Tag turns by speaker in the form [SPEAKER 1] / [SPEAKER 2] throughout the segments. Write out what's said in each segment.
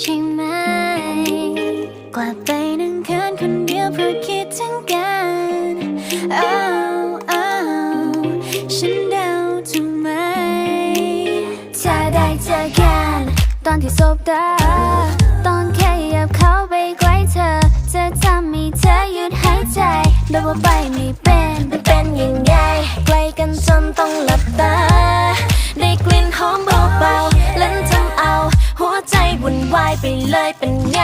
[SPEAKER 1] ใช่ไหม กว่าไปนั่งคืนคนเดียวเพราะคิดถึงกัน oh, oh, ฉันเดาถูกไหมถ้าได้เจอกันตอนที่สบตา ตอนแค่หยับเข้าไปใกล้เธอ จะทำให้เธอหยุดหายใจแต่ว่าไปไม่เป็น เลยเป็นไง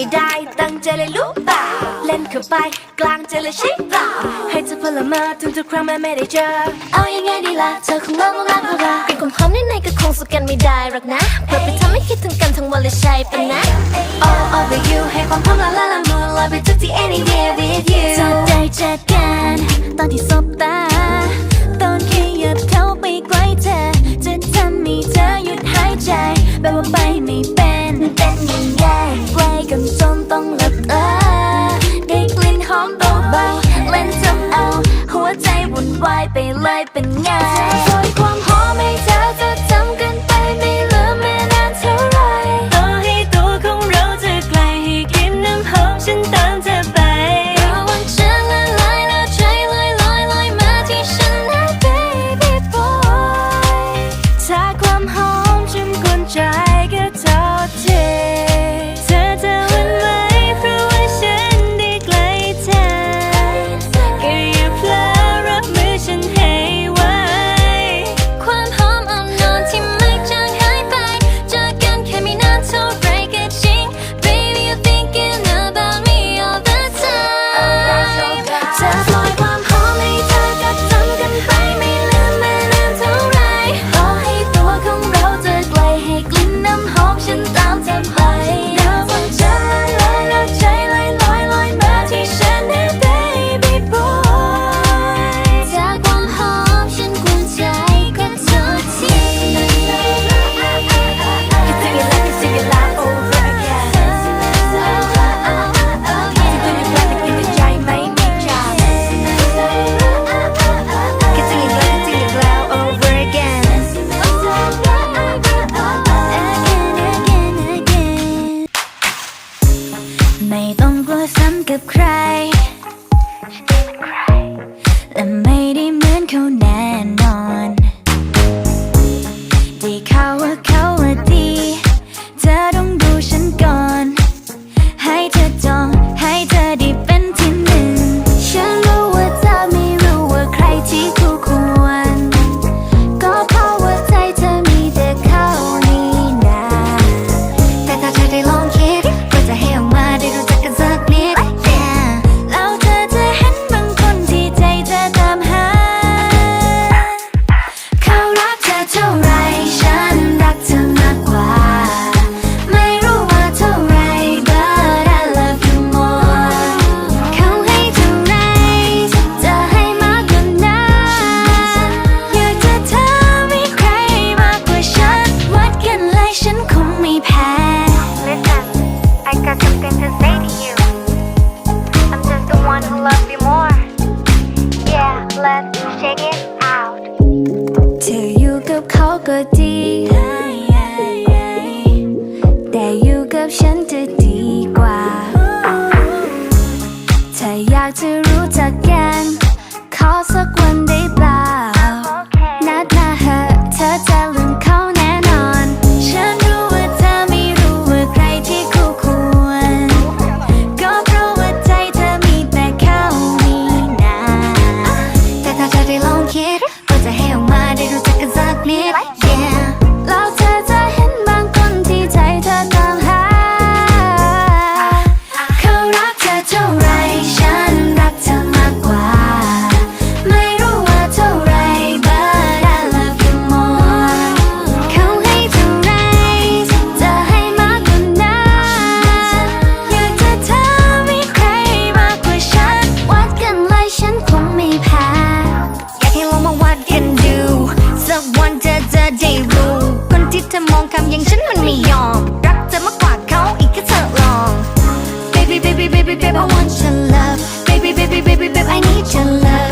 [SPEAKER 1] ไม่ได้ตั้งใจเลยรู้เปล่าเล่นเข้าไปกลางใจเลยใช่เปล่าให้เธอพลเมือกทุกครั้งแม่ไม่ได้เจอ เอาอยังไงดีล่ะเธอคงเลิกมองรักเราะเป็นความพร้อมในในก็คงสู้กันไม่ได้หรอกนะเพื่อไปทำให้คิดถึงกันทั้งวันเลยใช่ปะนะ All over you ให้ความพร้อมละละละมุนลอยไปทุกที่ anywhere with you จะได้เจอกันตอนที่สบตา ไปเลยเป็นไง น้ำหอมฉันตามเธอไป ก็ดี แต่อยู่กับฉันจะดีกว่า ถ้าอยากจะรู้จักกัน ขอสัก เธอมอ
[SPEAKER 2] งคำ
[SPEAKER 3] อย่างฉันมันไม่ยอม รักเธอมากกว่าเขาอีกแค่เธอลอง baby baby baby baby I want your love baby baby baby baby I need your love